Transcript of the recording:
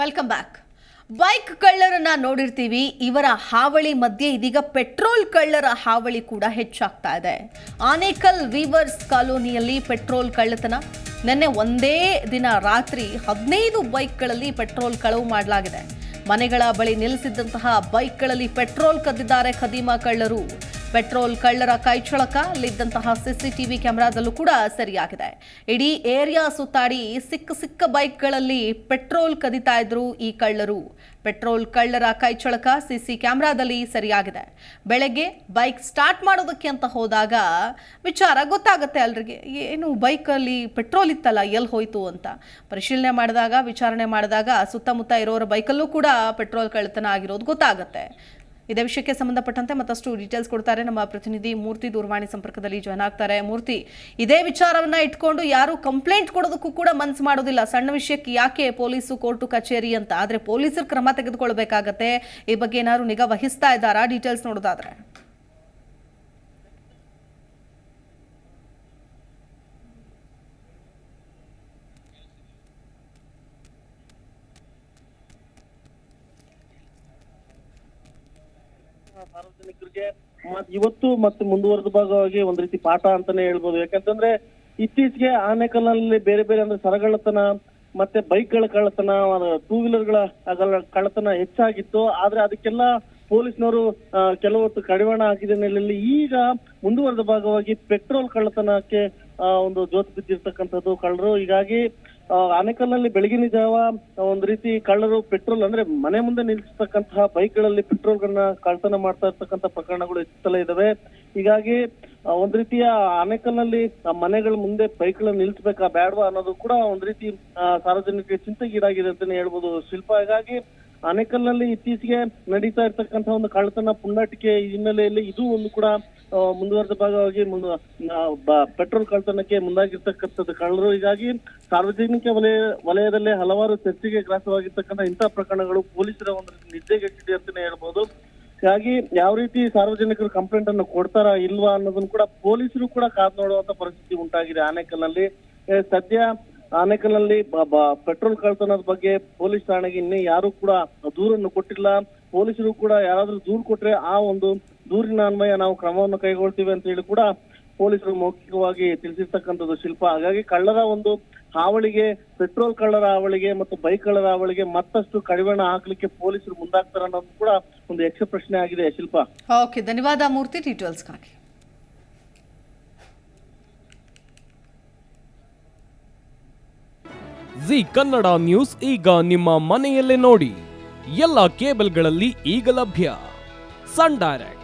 Welcome back bike ಕಳ್ಳರನ್ನ ನೋಡಿರ್ತೀವಿ, ಇವರ ಹಾವಳಿ ಮಧ್ಯೆ ಇದೀಗ ಪೆಟ್ರೋಲ್ ಕಳ್ಳರ ಹಾವಳಿ ಕೂಡ ಹೆಚ್ಚಾಗ್ತಾ ಇದೆ. ಆನೇಕಲ್ ವೀವರ್ಸ್ ಕಾಲೋನಿಯಲ್ಲಿ ಪೆಟ್ರೋಲ್ ಕಳ್ಳತನ. ನಿನ್ನೆ ಒಂದೇ ದಿನ ರಾತ್ರಿ ಹದಿನೈದು ಬೈಕ್ಗಳಲ್ಲಿ ಪೆಟ್ರೋಲ್ ಕಳವು ಮಾಡಲಾಗಿದೆ. ಮನೆಗಳ ಬಳಿ ನಿಲ್ಲಿಸಿದ್ದಂತಹ ಬೈಕ್ಗಳಲ್ಲಿ ಪೆಟ್ರೋಲ್ ಕದ್ದಿದ್ದಾರೆ ಖದೀಮಾ ಕಳ್ಳರು. ಪೆಟ್ರೋಲ್ ಕಳ್ಳರ ಕೈಚಳಕ ಅಲ್ಲಿದ್ದಂತಹ ಸಿಸಿಟಿವಿ ಕ್ಯಾಮೆರಾದಲ್ಲೂ ಕೂಡ ಸರಿಯಾಗಿದೆ. ಇಡೀ ಏರಿಯಾ ಸುತ್ತಾಡಿ ಸಿಕ್ಕ ಸಿಕ್ಕ ಬೈಕ್ಗಳಲ್ಲಿ ಪೆಟ್ರೋಲ್ ಕದಿತಾ ಇದ್ರು ಈ ಕಳ್ಳರು. ಪೆಟ್ರೋಲ್ ಕಳ್ಳರ ಕೈಚಳಕ ಸಿಸಿ ಕ್ಯಾಮೆರಾದಲ್ಲಿ ಸರಿಯಾಗಿದೆ. ಬೆಳಗ್ಗೆ ಬೈಕ್ ಸ್ಟಾರ್ಟ್ ಮಾಡೋದಕ್ಕೆ ಅಂತ ಹೋದಾಗ ವಿಚಾರ ಗೊತ್ತಾಗುತ್ತೆ ಅಲ್ರಿಗೆ ಏನು ಬೈಕಲ್ಲಿ ಪೆಟ್ರೋಲ್ ಇತ್ತಲ್ಲ ಎಲ್ಲಿ ಹೋಯ್ತು ಅಂತ. ಪರಿಶೀಲನೆ ಮಾಡಿದಾಗ, ವಿಚಾರಣೆ ಮಾಡಿದಾಗ ಸುತ್ತಮುತ್ತ ಇರೋರ ಬೈಕಲ್ಲೂ ಕೂಡ ಪೆಟ್ರೋಲ್ ಕಳ್ಳತನ ಆಗಿರೋದು ಗೊತ್ತಾಗುತ್ತೆ. ಇದೇ ವಿಷಯಕ್ಕೆ ಸಂಬಂಧಪಟ್ಟಂತೆ ಮತ್ತಷ್ಟು ಡೀಟೇಲ್ಸ್ ಕೊಡ್ತಾರೆ ನಮ್ಮ ಪ್ರತಿನಿಧಿ ಮೂರ್ತಿ ದೂರವಾಣಿ ಸಂಪರ್ಕದಲ್ಲಿ ಜಾಯ್ನ್ ಆಗ್ತಾರೆ. ಮೂರ್ತಿ, ಇದೇ ವಿಚಾರವನ್ನ ಇಟ್ಕೊಂಡು ಯಾರು ಕಂಪ್ಲೇಂಟ್ ಕೊಡೋದಕ್ಕೂ ಕೂಡ ಮನ್ಸು ಮಾಡೋದಿಲ್ಲ. ಸಣ್ಣ ವಿಷಯಕ್ಕೆ ಯಾಕೆ ಪೊಲೀಸು ಕೋರ್ಟು ಕಚೇರಿ ಅಂತ? ಆದ್ರೆ ಪೊಲೀಸರು ಕ್ರಮ ತೆಗೆದುಕೊಳ್ಬೇಕಾಗತ್ತೆ. ಈ ಬಗ್ಗೆ ಏನಾದ್ರು ನಿಗಾ ವಹಿಸ್ತಾ ಇದ್ದಾರಾ? ಡೀಟೇಲ್ಸ್ ನೋಡೋದಾದ್ರೆ. ಸಾರ್ವಜನಿಕರಿಗೆ ಇವತ್ತು ಮತ್ತೆ ಮುಂದುವರೆದ ಭಾಗವಾಗಿ ಒಂದ್ ರೀತಿ ಪಾಠ ಅಂತಾನೆ ಹೇಳ್ಬೋದು. ಯಾಕಂತಂದ್ರೆ ಇತ್ತೀಚೆಗೆ ಆನೆಕಲ್ನಲ್ಲಿ ಬೇರೆ ಬೇರೆ ಅಂದ್ರೆ ಸರಗಳತನ ಮತ್ತೆ ಬೈಕ್ಗಳ ಕಳ್ಳತನ ಟೂ ವೀಲರ್ಗಳ ಕಳ್ಳತನ ಹೆಚ್ಚಾಗಿತ್ತು. ಆದ್ರೆ ಅದಕ್ಕೆಲ್ಲ ಪೊಲೀಸ್ನವರು ಕೆಲವೊತ್ತು ಕಡಿವಾಣ ಹಾಕಿದ ನೆಲೆಯಲ್ಲಿ ಈಗ ಮುಂದುವರೆದ ಭಾಗವಾಗಿ ಪೆಟ್ರೋಲ್ ಕಳ್ಳತನಕ್ಕೆ ಒಂದು ಜೋತು ಬಿದ್ದಿರ್ತಕ್ಕಂಥದ್ದು ಕಳ್ಳರು. ಹೀಗಾಗಿ ಆನೇಕಲ್ನಲ್ಲಿ ಬೆಳಗಿನ ಜಾವ ಒಂದ್ ರೀತಿ ಕಳ್ಳರು ಪೆಟ್ರೋಲ್ ಅಂದ್ರೆ ಮನೆ ಮುಂದೆ ನಿಲ್ಲಿಸ್ತಕ್ಕಂತಹ ಬೈಕ್ಗಳಲ್ಲಿ ಪೆಟ್ರೋಲ್ಗಳನ್ನ ಕಳ್ತನ ಮಾಡ್ತಾ ಇರ್ತಕ್ಕಂಥ ಪ್ರಕರಣಗಳು ಹೆಚ್ಚುತ್ತಲೇ ಇದಾವೆ. ಹೀಗಾಗಿ ಒಂದ್ ರೀತಿಯ ಆನೆಕಲ್ನಲ್ಲಿ ಮನೆಗಳ ಮುಂದೆ ಬೈಕ್ಗಳನ್ನ ನಿಲ್ಸ್ಬೇಕಾ ಬೇಡವಾ ಅನ್ನೋದು ಕೂಡ ಒಂದ್ ರೀತಿ ಸಾರ್ವಜನಿಕ ಚಿಂತೆಗೀಡಾಗಿದೆ ಅಂತಾನೆ ಹೇಳ್ಬೋದು ಶಿಲ್ಪ. ಹೀಗಾಗಿ ಆನೆಕಲ್ನಲ್ಲಿ ಇತ್ತೀಚೆಗೆ ನಡೀತಾ ಇರ್ತಕ್ಕಂತಹ ಒಂದು ಕಳ್ಳತನ ಪುಂಡಾಟಿಕೆ ಹಿನ್ನೆಲೆಯಲ್ಲಿ ಇದು ಒಂದು ಕೂಡ ಮುಂದುವರೆದ ಭಾಗವಾಗಿ ಪೆಟ್ರೋಲ್ ಕಳ್ತನಕ್ಕೆ ಮುಂದಾಗಿರ್ತಕ್ಕಂಥದ್ದು ಕಳ್ಳರು. ಹೀಗಾಗಿ ಸಾರ್ವಜನಿಕ ವಲಯ, ವಲಯದಲ್ಲೇ ಹಲವಾರು ಚರ್ಚೆಗೆ ಗ್ರಾಸವಾಗಿರ್ತಕ್ಕಂಥ ಇಂತಹ ಪ್ರಕರಣಗಳು ಪೊಲೀಸರ ಒಂದು ನಿದ್ದೆಗೆಟ್ಟಿದೆ ಅಂತಾನೆ ಹೇಳ್ಬೋದು. ಹೀಗಾಗಿ ಯಾವ ರೀತಿ ಸಾರ್ವಜನಿಕರು ಕಂಪ್ಲೇಂಟ್ ಅನ್ನು ಕೊಡ್ತಾರ ಇಲ್ವಾ ಅನ್ನೋದನ್ನು ಕೂಡ ಪೊಲೀಸರು ಕೂಡ ಕಾದ್ ನೋಡುವಂತ ಪರಿಸ್ಥಿತಿ ಉಂಟಾಗಿದೆ ಆನೇಕಲ್ನಲ್ಲಿ. ಸದ್ಯ ಆನೇಕಲ್ನಲ್ಲಿ ಪೆಟ್ರೋಲ್ ಕಳ್ತನದ ಬಗ್ಗೆ ಪೊಲೀಸ್ ಠಾಣೆಗೆ ಇನ್ನೇ ಯಾರು ಕೂಡ ದೂರನ್ನು ಕೊಟ್ಟಿಲ್ಲ. ಪೊಲೀಸರು ಕೂಡ ಯಾರಾದ್ರೂ ದೂರು ಕೊಟ್ರೆ ಆ ಒಂದು ದೂರಿನ ಅನ್ವಯ ನಾವು ಕ್ರಮವನ್ನು ಕೈಗೊಳ್ತೀವಿ ಅಂತ ಹೇಳಿ ಕೂಡ ಪೊಲೀಸರು ಮೌಖಿಕವಾಗಿ ತಿಳಿಸಿರ್ತಕ್ಕಂಥದ್ದು ಶಿಲ್ಪ. ಹಾಗಾಗಿ ಕಳ್ಳರ ಒಂದು ಹಾವಳಿಗೆ ಪೆಟ್ರೋಲ್ ಕಳ್ಳರ ಹಾವಳಿಗೆ ಮತ್ತು ಬೈಕ್ ಕಳ್ಳರ ಹಾವಳಿಗೆ ಮತ್ತಷ್ಟು ಕಡಿವಾಣ ಹಾಕ್ಲಿಕ್ಕೆ ಪೊಲೀಸರು ಮುಂದಾಗ್ತಾರೆ ಅನ್ನೋದು ಕೂಡ ಒಂದು ಯಕ್ಷ ಪ್ರಶ್ನೆ ಆಗಿದೆ ಶಿಲ್ಪ. ಓಕೆ ಧನ್ಯವಾದ ಮೂರ್ತಿ ಡೀಟೇಲ್ಸ್ಗಾಗಿ ಜಿ ಕನ್ನಡ ನ್ಯೂಸ್ ಈಗ ನಿಮ್ಮ ಮನೆಯಲ್ಲೇ ನೋಡಿ. ಎಲ್ಲ ಕೇಬಲ್ಗಳಲ್ಲಿ ಈಗ ಲಭ್ಯ. Sun Direct.